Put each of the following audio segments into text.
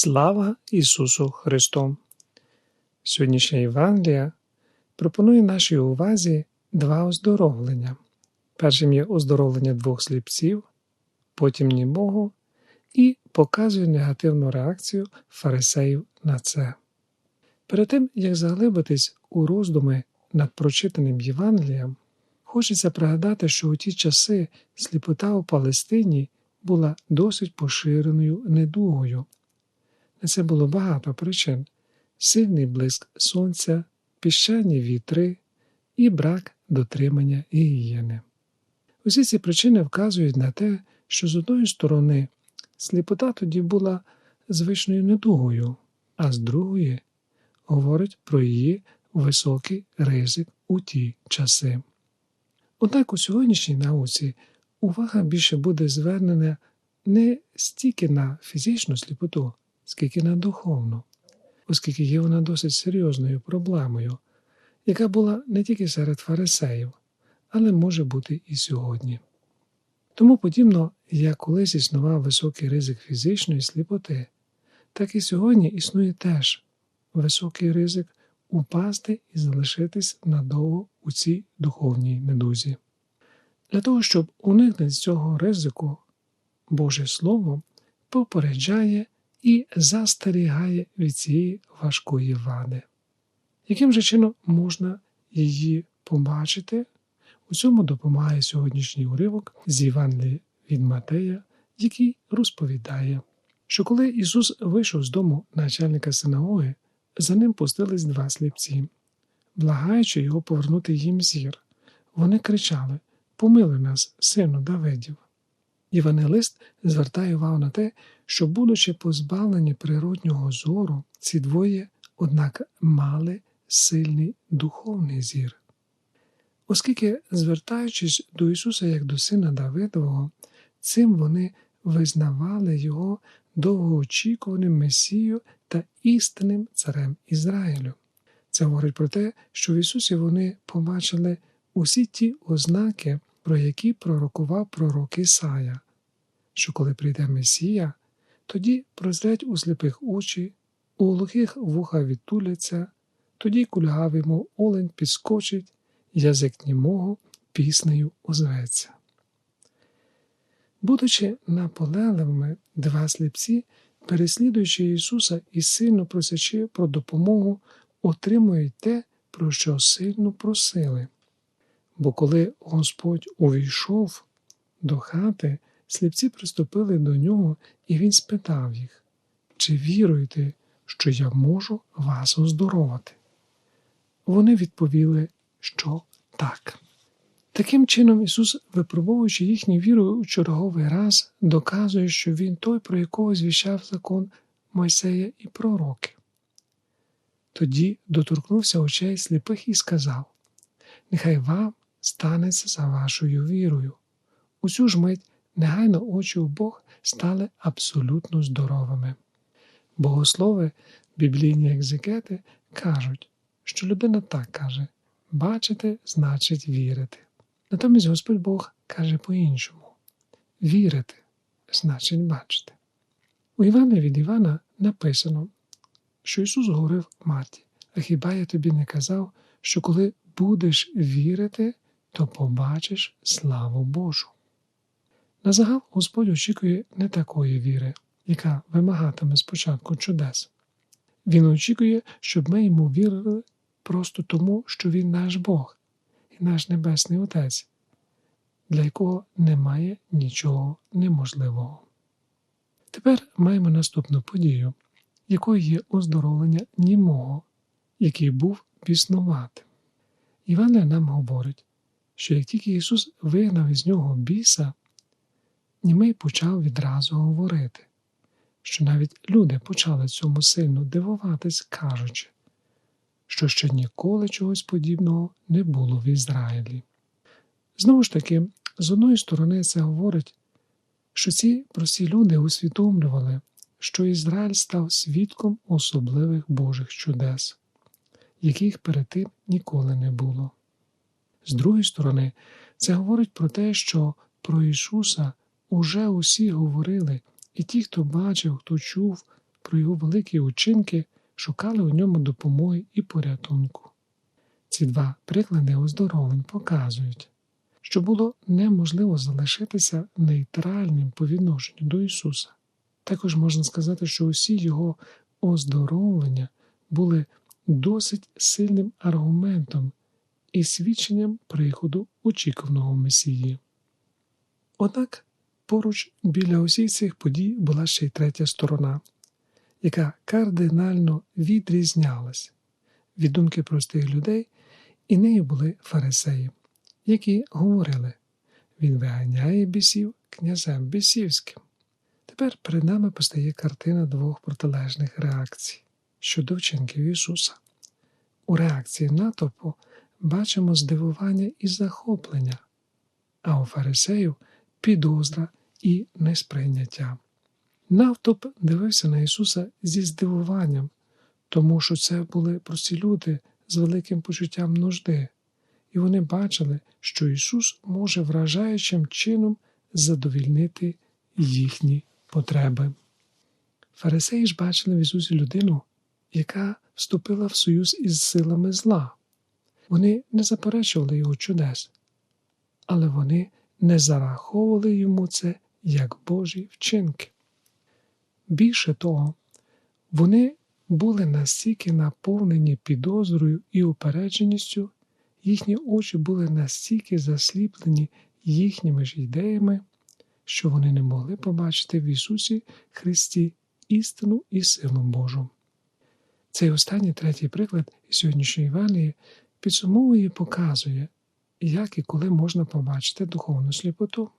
Слава Ісусу Христу! Сьогоднішня Євангелія пропонує нашій увазі два оздоровлення. Першим є оздоровлення двох сліпців, потім ні і показує негативну реакцію фарисеїв на це. Перед тим, як заглибитись у роздуми над прочитаним Євангелієм, хочеться пригадати, що у ті часи сліпота у Палестині була досить поширеною недугою. На це було багато причин: сильний блиск сонця, піщані вітри і брак дотримання гігієни. Усі ці причини вказують на те, що з одної сторони сліпота тоді була звичною недугою, а з другої говорить про її високий ризик у ті часи. Однак у сьогоднішній науці увага більше буде звернена не стільки на фізичну сліпоту, скільки на духовну, оскільки є вона досить серйозною проблемою, яка була не тільки серед фарисеїв, але може бути і сьогодні. Тому подібно, як колись існував високий ризик фізичної сліпоти, так і сьогодні існує теж високий ризик упасти і залишитись надовго у цій духовній недузі. Для того, щоб уникнути цього ризику, Боже Слово попереджає і застерігає від цієї важкої вади. Яким же чином можна її побачити? У цьому допомагає сьогоднішній уривок з Євангелії від Матея, який розповідає, що коли Ісус вийшов з дому начальника синагоги, за ним пустились два сліпці, благаючи його повернути їм зір. Вони кричали Помили нас, сину Давидів. Євангелист звертає увагу на те, що, будучи позбавлені природнього зору, ці двоє, однак, мали сильний духовний зір. Оскільки, звертаючись до Ісуса як до Сина Давидового, цим вони визнавали Його довгоочікуваним Месію та істинним Царем Ізраїлю. Це говорить про те, що в Ісусі вони побачили усі ті ознаки, про які пророкував пророк Ісая, що коли прийде Месія, тоді прозрять у сліпих очі, у глухих вуха відтуляться, тоді кульгавий, мов олень підскочить, язик німого піснею озветься. Будучи наполегливими, два сліпці, переслідуючи Ісуса і сильно просячи про допомогу, отримують те, про що сильно просили. Бо коли Господь увійшов до хати, сліпці приступили до нього, і він спитав їх, чи віруєте, що я можу вас оздоровити? Вони відповіли, що так. Таким чином, Ісус, випробовуючи їхню віру у черговий раз, доказує, що Він той, про якого звіщав закон Мойсея і пророки. Тоді доторкнувся очей сліпих і сказав: Нехай вам станеться за вашою вірою. Усю ж мить негайно очі у Бог стали абсолютно здоровими. Богослови, біблійні екзегети кажуть, що людина так каже бачити значить вірити. Натомість Господь Бог каже по-іншому вірити значить бачити. У Івана від Івана написано, що Ісус говорив маті, а хіба я тобі не казав, що коли будеш вірити, то побачиш славу Божу. На загал Господь очікує не такої віри, яка вимагатиме спочатку чудес. Він очікує, щоб ми йому вірили просто тому, що Він наш Бог і наш Небесний Отець, для якого немає нічого неможливого. Тепер маємо наступну подію, якою є оздоровлення німого, який був піснуватим. Івана нам говорить, що як тільки Ісус вигнав із нього біса, німий почав відразу говорити, що навіть люди почали цьому сильно дивуватись, кажучи, що ще ніколи чогось подібного не було в Ізраїлі. Знову ж таки, з одної сторони, це говорить, що ці прості люди усвідомлювали, що Ізраїль став свідком особливих Божих чудес, яких перед тим ніколи не було. З другої сторони, це говорить про те, що про Ісуса уже усі говорили, і ті, хто бачив, хто чув про його великі учинки, шукали у ньому допомоги і порятунку. Ці два приклади оздоровлень показують, що було неможливо залишитися нейтральним по відношенню до Ісуса. Також можна сказати, що усі його оздоровлення були досить сильним аргументом і свідченням приходу очікуваного Месії. Однак поруч біля усіх цих подій була ще й третя сторона, яка кардинально відрізнялась від думки простих людей, і нею були фарисеї, які говорили він виганяє бісів князем бісівським. Тепер перед нами постає картина двох протилежних реакцій щодо вчинків Ісуса. У реакції натовпу бачимо здивування і захоплення, а у фарисеїв підозра і несприйняття. Натовп дивився на Ісуса зі здивуванням, тому що це були прості люди з великим почуттям нужди, і вони бачили, що Ісус може вражаючим чином задовільнити їхні потреби. Фарисеї ж бачили в Ісусі людину, яка вступила в союз із силами зла. Вони не заперечували його чудес, але вони не зараховували йому це як Божі вчинки. Більше того, вони були настільки наповнені підозрою і упередженістю, їхні очі були настільки засліплені їхніми ж ідеями, що вони не могли побачити в Ісусі Христі істину і силу Божу. Цей останній третій приклад із сьогоднішньої Євангелії підсумовує і показує, як і коли можна побачити духовну сліпоту.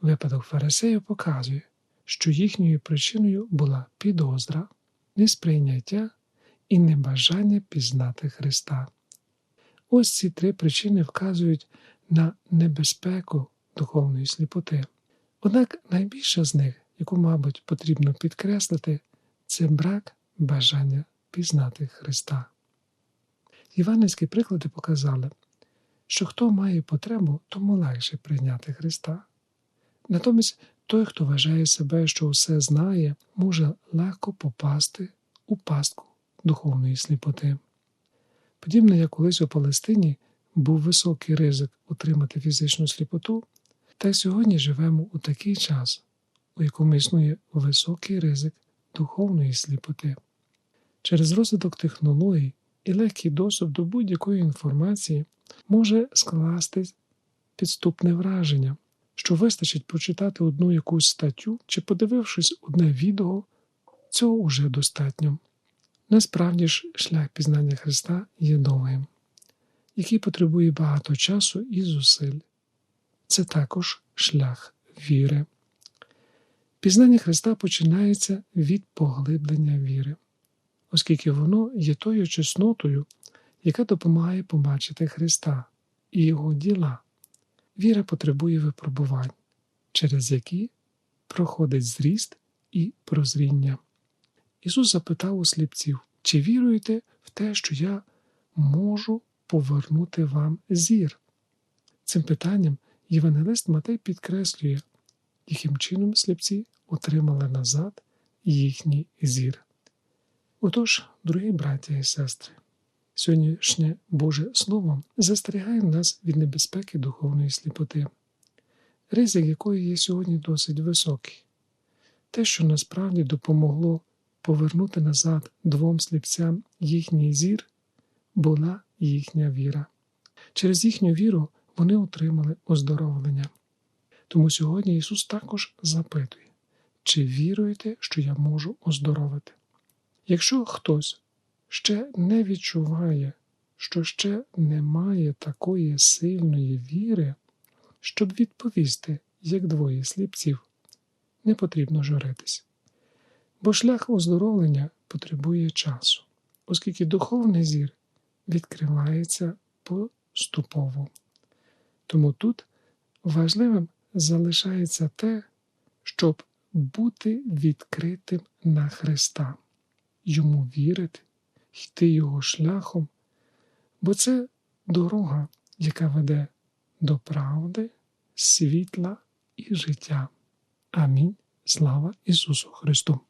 Випадок фарисеїв показує, що їхньою причиною була підозра, несприйняття і небажання пізнати Христа. Ось ці три причини вказують на небезпеку духовної сліпоти. Однак найбільша з них, яку, мабуть, потрібно підкреслити, це брак бажання пізнати Христа. Іванівські приклади показали, що хто має потребу, тому легше прийняти Христа. Натомість той, хто вважає себе, що все знає, може легко попасти у пастку духовної сліпоти. Подібно як колись у Палестині був високий ризик отримати фізичну сліпоту, та й сьогодні живемо у такий час, у якому існує високий ризик духовної сліпоти. Через розвиток технологій і легкий доступ до будь-якої інформації може скластись підступне враження, що вистачить прочитати одну якусь статтю чи, подивившись одне відео, цього уже достатньо. Насправді ж шлях пізнання Христа є довгим, який потребує багато часу і зусиль. Це також шлях віри. Пізнання Христа починається від поглиблення віри оскільки воно є тою чеснотою, яка допомагає побачити Христа і Його діла. Віра потребує випробувань, через які проходить зріст і прозріння. Ісус запитав у сліпців, чи віруєте в те, що я можу повернути вам зір? Цим питанням Євангелист Матей підкреслює, яким чином сліпці отримали назад їхній зір. Отож, дорогі браття і сестри, сьогоднішнє Боже Слово застерігає нас від небезпеки духовної сліпоти, ризик якої є сьогодні досить високий. Те, що насправді допомогло повернути назад двом сліпцям їхній зір, була їхня віра. Через їхню віру вони отримали оздоровлення. Тому сьогодні Ісус також запитує, чи віруєте, що я можу оздоровити? Якщо хтось ще не відчуває, що ще немає такої сильної віри, щоб відповісти, як двоє сліпців, не потрібно журитись. Бо шлях оздоровлення потребує часу, оскільки духовний зір відкривається поступово. Тому тут важливим залишається те, щоб бути відкритим на Христа йому вірити, йти його шляхом, бо це дорога, яка веде до правди, світла і життя. Амінь. Слава Ісусу Христу!